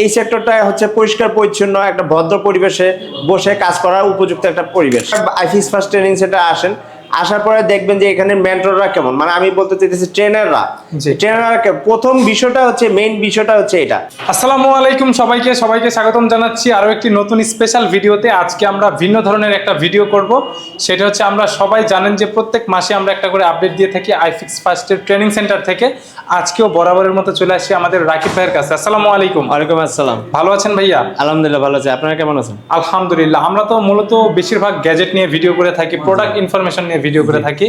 এই সেক্টরটা হচ্ছে পরিষ্কার, পরিচ্ছন্ন, একটা ভদ্র পরিবেশে বসে কাজ করার উপযুক্ত একটা পরিবেশ। আইফিস ফার্স্ট ট্রেনিং সেটা আসেন। আসার পরে দেখবেন যে এখানে মেন্টররা কেমন? মানে আমি বলতে চাইতেছি ট্রেনাররা। ট্রেনাররা প্রথম বিষয়টা হচ্ছে মেইন বিষয়টা হচ্ছে এটা। আসসালামু আলাইকুম সবাইকে সবাইকে স্বাগতম জানাচ্ছি আরও একটি নতুন স্পেশাল ভিডিওতে। আজকে আমরা ভিন্ন ধরনের একটা ভিডিও করব। সেটা হচ্ছে আমরা সবাই জানেন যে প্রত্যেক মাসে আমরা একটা করে আপডেট দিয়ে থাকি আইফিক্স ফার্স্টের ট্রেনিং সেন্টার থেকে। আজকেও বরাবরের মতো চলে আসি আমাদের রাকিব ভাইয়ের কাছে। আসসালামু আলাইকুম। ওয়ালাইকুম আসসালাম। ভালো আছেন ভাইয়া? আলহামদুলিল্লাহ ভালো আছে। আপনারা কেমন আছেন? আলহামদুলিল্লাহ আমরা তো মূলত বেশিরভাগ গ্যাজেট নিয়ে ভিডিও করে থাকি প্রোডাক্ট ইনফরমেশন নিয়ে ভিডিও করে থাকি।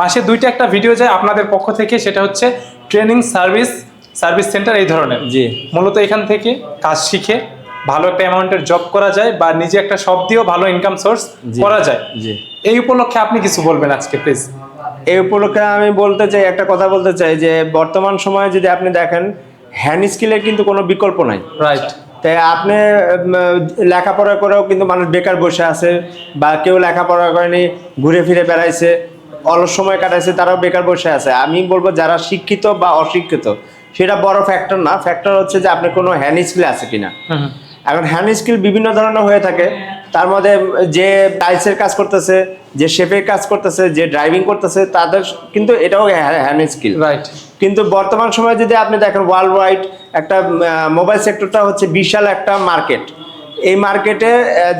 মাসে দুইটা একটা ভিডিও যায় আপনাদের পক্ষ থেকে সেটা হচ্ছে ট্রেনিং সার্ভিস সার্ভিস সেন্টার এই ধরনের। জি। মূলত এখান থেকে কাজ শিখে ভালো একটা অ্যামাউন্টের জব করা যায় বা নিজে একটা শপ দিয়েও ভালো ইনকাম সোর্স করা যায়। জি। এই উপলক্ষে আপনি কিছু বলবেন আজকে প্লিজ এই উপলক্ষে আমি বলতে চাই একটা কথা বলতে চাই যে বর্তমান সময়ে যদি আপনি দেখেন হ্যান্ড স্কিলের কিন্তু কোনো বিকল্প নাই। রাইট তাই আপনি লেখাপড়া করেও কিন্তু মানুষ বেকার বসে আছে বা কেউ লেখাপড়া করেনি, ঘুরে ফিরে বেড়াইছে, অলস সময় কাটাইছে, তারাও বেকার বসে আছে। আমি বলব যারা শিক্ষিত বা অশিক্ষিত, সেটা বড় ফ্যাক্টর না। ফ্যাক্টর হচ্ছে যে আপনি কোনো হ্যান্ড স্কিল আছে কিনা। এখন হ্যান্ড স্কিল বিভিন্ন ধরনের হয়ে থাকে। তার মধ্যে যে টাইলসের কাজ করতেছে যে শেফের কাজ করতেছে যে ড্রাইভিং করতেছে তাদের কিন্তু এটাও হ্যান্ড স্কিল রাইট কিন্তু বর্তমান সময়ে যদি আপনি দেখেন ওয়ার্ল্ড ওয়াইড একটা মোবাইল সেক্টরটা হচ্ছে বিশাল একটা মার্কেট এই মার্কেটে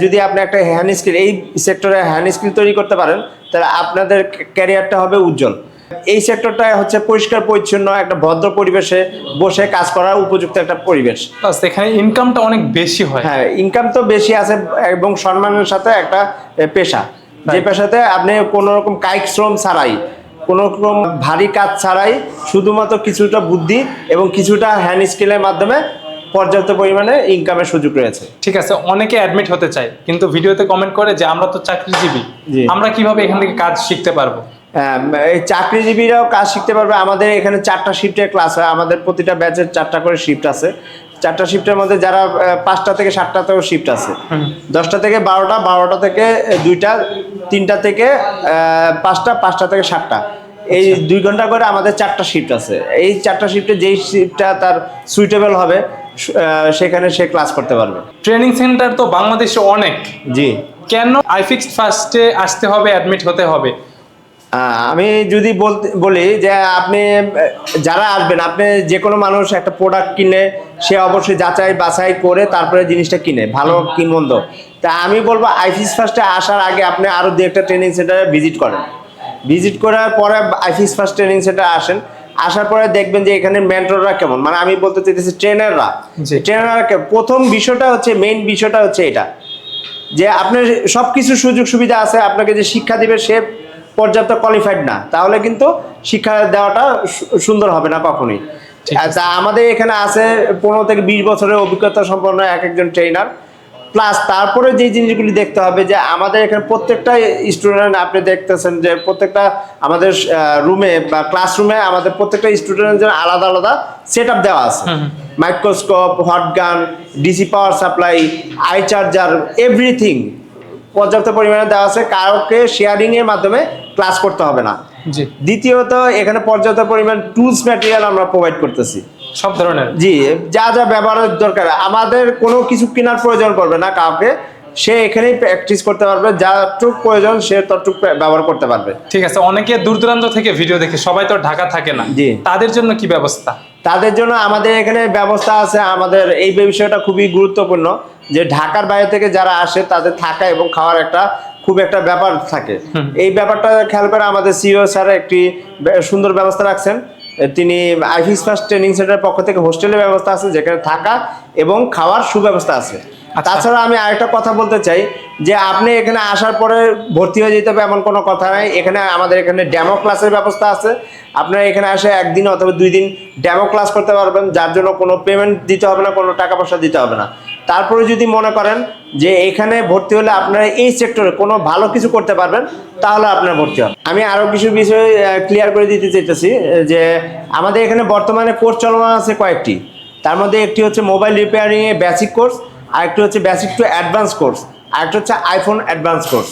যদি আপনি একটা হ্যান্ড স্কিল এই সেক্টরে হ্যান্ড স্কিল তৈরি করতে পারেন তাহলে আপনাদের ক্যারিয়ারটা হবে উজ্জ্বল। এই সেক্টরটা হচ্ছে পরিষ্কার পরিচ্ছন্ন একটা ভদ্র পরিবেশে বসে কাজ করার উপযুক্ত একটা পরিবেশ। প্লাস এখানে ইনকামটা অনেক বেশি হয়। হ্যাঁ ইনকাম তো বেশি আছে এবং সম্মানের সাথে একটা পেশা। যে পেশাতে আপনি কোনো রকম কায়িক শ্রম ছাড়াই কোনো রকম ভারী কাজ ছাড়াই শুধুমাত্র কিছুটা বুদ্ধি এবং কিছুটা হ্যান্ড স্কিলের মাধ্যমে পর্যাপ্ত পরিমাণে ইনকামের সুযোগ রয়েছে। ঠিক আছে অনেকে অ্যাডমিট হতে চায় কিন্তু ভিডিওতে কমেন্ট করে যে আমরা তো চাকরিজীবী। আমরা কীভাবে এখান থেকে কাজ শিখতে পারব? চাকরিজীবীরাও কাজ শিখতে পারবে। আমাদের এখানে চারটা শিফটের ক্লাস হয়। আমাদের প্রতিটা ব্যাচের চারটা করে শিফট আছে। চারটা শিফটের মধ্যে যারা পাঁচটা থেকে সাতটাতেও শিফট আছে। দশটা থেকে বারোটা বারোটা থেকে দুইটা তিনটা থেকে পাঁচটা পাঁচটা থেকে সাতটা। এই দুই ঘণ্টা করে আমাদের চারটা শিফট আছে। এই চারটা শিফটে যেই শিফটটা তার সুইটেবল হবে সেখানে সে ক্লাস করতে পারবে। ট্রেনিং সেন্টার তো বাংলাদেশে অনেক। জি। কেন আইফিক্স ফার্স্টে আসতে হবে অ্যাডমিট হতে হবে? আমি যদি বলতে বলি যে আপনি যারা আসবেন আপনি যে কোনো মানুষ একটা প্রোডাক্ট কিনে সে অবশ্যই যাচাই বাছাই করে তারপরে জিনিসটা কিনে ভালো কি মন্দ। তা আমি বলব আইফিস ফার্স্টে আসার আগে আপনি আরও দু একটা ট্রেনিং সেন্টারে ভিজিট করেন। ভিজিট করার পরে আইফিস ফার্স্ট ট্রেনিং সেন্টারে আসেন। আসার পরে দেখবেন যে এখানে মেন্টররা কেমন? মানে আমি বলতে চাইতেছি ট্রেনাররা ট্রেনাররা প্রথম বিষয়টা হচ্ছে মেইন বিষয়টা হচ্ছে এটা। যে আপনার সব কিছু সুযোগ সুবিধা আছে আপনাকে যে শিক্ষা দিবে সে পর্যাপ্ত কোয়ালিফাইড না তাহলে কিন্তু শিক্ষা দেওয়াটা সুন্দর হবে না কখনোই। তা আমাদের এখানে আছে পনেরো থেকে বিশ বছরের অভিজ্ঞতা সম্পন্ন এক একজন ট্রেনার প্লাস তারপরে যে জিনিসগুলি দেখতে হবে যে আমাদের এখানে প্রত্যেকটা স্টুডেন্ট আপনি দেখতেছেন যে প্রত্যেকটা আমাদের রুমে বা ক্লাসরুমে আমাদের প্রত্যেকটা স্টুডেন্টের জন্য আলাদা আলাদা সেট আপ দেওয়া আছে। Microscope hot gun DC power supply I charger everything পর্যাপ্ত পরিমাণে দেওয়া আছে কাউকে শেয়ারিং এর মাধ্যমে ক্লাস করতে হবে না। জি। দ্বিতীয়ত এখানে পর্যাপ্ত পরিমাণ টুলস ম্যাটেরিয়াল আমরা প্রোভাইড করতেছি। সব ধরনের। জি যা যা ব্যবহারের দরকার। আমাদের কোনো কিছু কেনার প্রয়োজন পড়বে না কাউকে। সে এখানেই প্র্যাকটিস করতে পারবে যতটুক প্রয়োজন সে ততটুক ব্যবহার করতে পারবে। ঠিক আছে অনেকে দূর দূরান্ত থেকে ভিডিও দেখে সবাই তো ঢাকা থাকে না। জি। তাদের জন্য কি ব্যবস্থা? তাদের জন্য আমাদের এখানে ব্যবস্থা আছে। আমাদের এই বিষয়টা খুবই গুরুত্বপূর্ণ। যে ঢাকার বাইরে থেকে যারা আসে তাদের থাকা এবং খাওয়ার একটা খুব একটা ব্যাপার থাকে। এই ব্যাপারটা খেয়াল করে আমাদের সিও স্যার একটি সুন্দর ব্যবস্থা রাখছেন। তিনি আইফিস ফার্স্ট ট্রেনিং সেন্টারের পক্ষ থেকে হোস্টেলের ব্যবস্থা আছে যেখানে থাকা এবং খাওয়ার সুব্যবস্থা আছে। আচ্ছা। তাছাড়া আমি আরেকটা কথা বলতে চাই যে আপনি এখানে আসার পরে ভর্তি হয়ে যেতে হবে এমন কোনো কথা নাই। এখানে আমাদের এখানে ডেমো ক্লাসের ব্যবস্থা আছে। আপনারা এখানে আসে একদিন অথবা দুই দিন ডেমো ক্লাস করতে পারবেন যার জন্য কোনো পেমেন্ট দিতে হবে না কোনো টাকা পয়সা দিতে হবে না। তারপরে যদি মনে করেন যে এখানে ভর্তি হলে আপনারা এই সেক্টরে কোনো ভালো কিছু করতে পারবেন, তাহলে আপনার ভর্তি হন আমি আরও কিছু বিষয় ক্লিয়ার করে দিতে চাইতেছি যে আমাদের এখানে বর্তমানে কোর্স চলমান আছে কয়েকটি। তার মধ্যে একটি হচ্ছে মোবাইল রিপেয়ারিংয়ে বেসিক কোর্স আর একটি হচ্ছে বেসিক টু অ্যাডভান্স কোর্স আর একটা হচ্ছে আইফোন অ্যাডভান্স কোর্স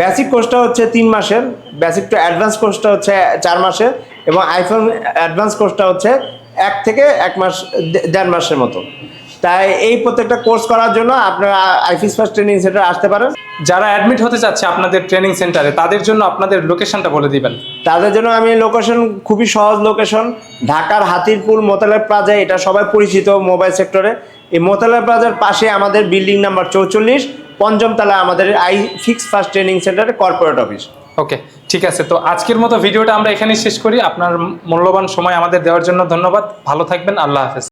বেসিক কোর্সটা হচ্ছে তিন মাসের বেসিক টু অ্যাডভান্স কোর্সটা হচ্ছে চার মাসের, এবং আইফোন অ্যাডভান্স কোর্সটা হচ্ছে এক থেকে এক মাস দেড় মাসের মতো। তাই এই প্রত্যেকটা কোর্স করার জন্য আপনারা আইফিস ফার্স্ট ট্রেনিং সেন্টার আসতে পারেন। যারা অ্যাডমিট হতে চাচ্ছে আপনাদের ট্রেনিং সেন্টারে তাদের জন্য আপনাদের লোকেশনটা বলে দিবেন। তাদের জন্য আমি লোকেশন খুবই সহজ লোকেশন ঢাকার হাতিরপুল মোতালেব প্লাজা এটা সবাই পরিচিত মোবাইল সেক্টরে এই মোতালেব প্লাজার পাশে আমাদের বিল্ডিং নাম্বার চৌচল্লিশ পঞ্চম তলায় আমাদের আই ফিক্স ফার্স্ট ট্রেনিং সেন্টারে কর্পোরেট অফিস ওকে ঠিক আছে তো আজকের মতো ভিডিওটা আমরা এখানেই শেষ করি। আপনার মূল্যবান সময় আমাদের দেওয়ার জন্য ধন্যবাদ। ভালো থাকবেন আল্লাহ হাফেজ।